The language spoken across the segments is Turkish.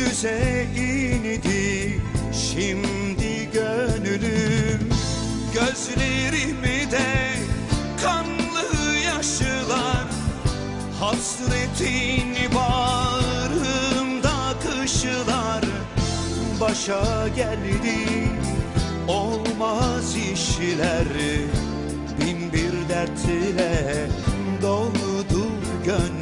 gökyüzüze indi Şimdi gönlüm Gözlerimi de kanlı yaşlar Hasretin bağrımda kışlar. Başa geldi olmaz işler. Bin bir dertle doldu gönlüm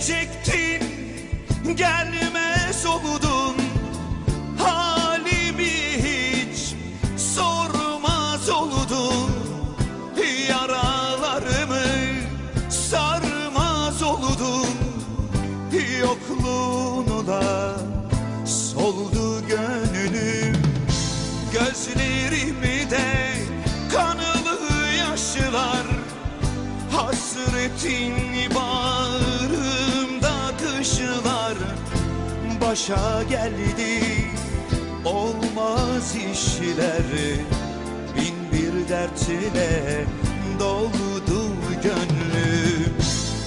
gelecekte başa geldi. Olmaz işler Bin bir dertine doldu gönlüm.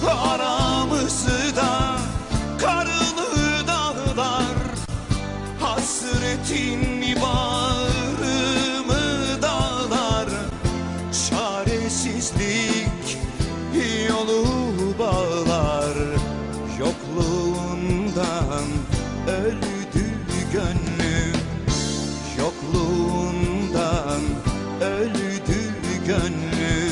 Aramızı da karlı dağlar. Hasretin bağrımı dağlar. Çaresizlik gönlüm.